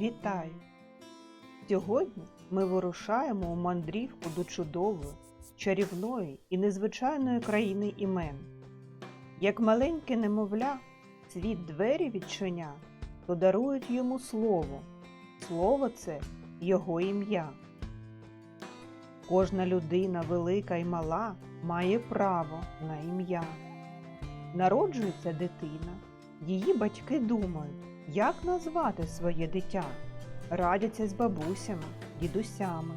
Вітаю! Сьогодні ми вирушаємо у мандрівку до чудової, чарівної і незвичайної країни імен. Як маленьке немовля, світ двері відчиня, то дарують йому слово. Слово це його ім'я. Кожна людина, велика і мала, має право на ім'я. Народжується дитина, її батьки думають, як назвати своє дитя, радяться з бабусями, дідусями.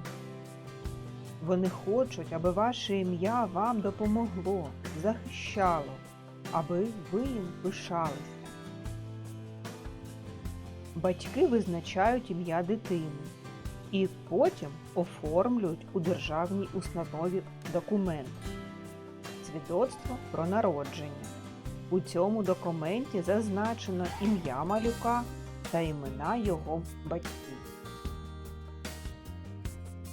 Вони хочуть, аби ваше ім'я вам допомогло, захищало, аби ви їм пишалися. Батьки визначають ім'я дитини і потім оформлюють у державній установі документ свідоцтво про народження. У цьому документі зазначено ім'я малюка та імена його батьків.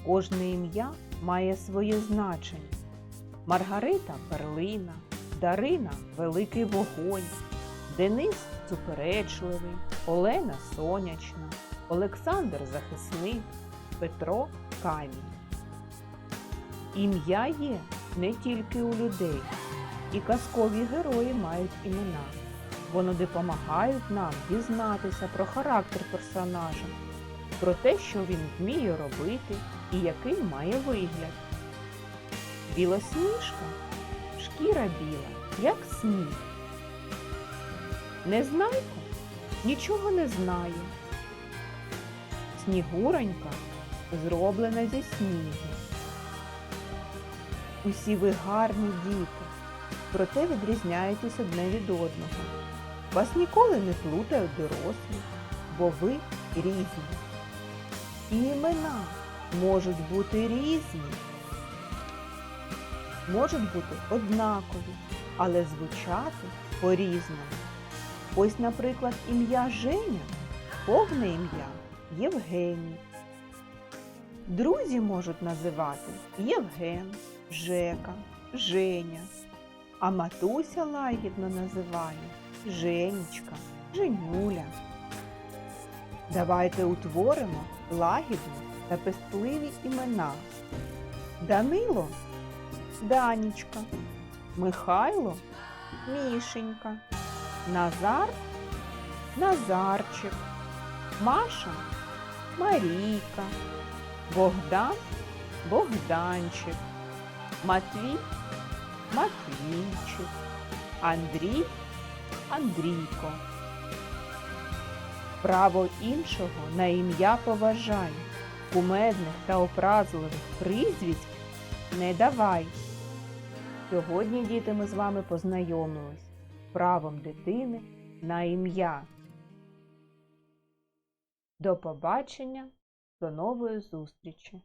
Кожне ім'я має своє значення. Маргарита перлина, Дарина великий вогонь, Денис суперечливий, Олена сонячна, Олександр захисник, Петро камінь. Ім'я є не тільки у людей, і казкові герої мають імена. Вони допомагають нам дізнатися про характер персонажа, про те, що він вміє робити і який має вигляд. Білосніжка шкіра біла, як сніг. Незнайко нічого не знає. Снігуронька зроблена зі снігу. Усі ви гарні діти, проте відрізняєтесь одне від одного. Вас ніколи не плутають дорослі, бо ви різні. І імена можуть бути різні, можуть бути однакові, але звучати по-різному. Ось, наприклад, ім'я Женя, повне ім'я Євгеній. Друзі можуть називати Євген, Жека, Женя, а матуся лагідно називає. Женечка, Женюля. Давайте утворимо лагідні та пестливі імена. Данило Данічка, Михайло Мішенька, Назар Назарчик, Маша Марійка, Богдан Богданчик, Матвій Матвійчик, Андрій Андрійко. Право іншого на ім'я поважай, кумедних та образливих прізвиськ не давай. Сьогодні, діти, ми з вами познайомились правом дитини на ім'я. До побачення, до нової зустрічі!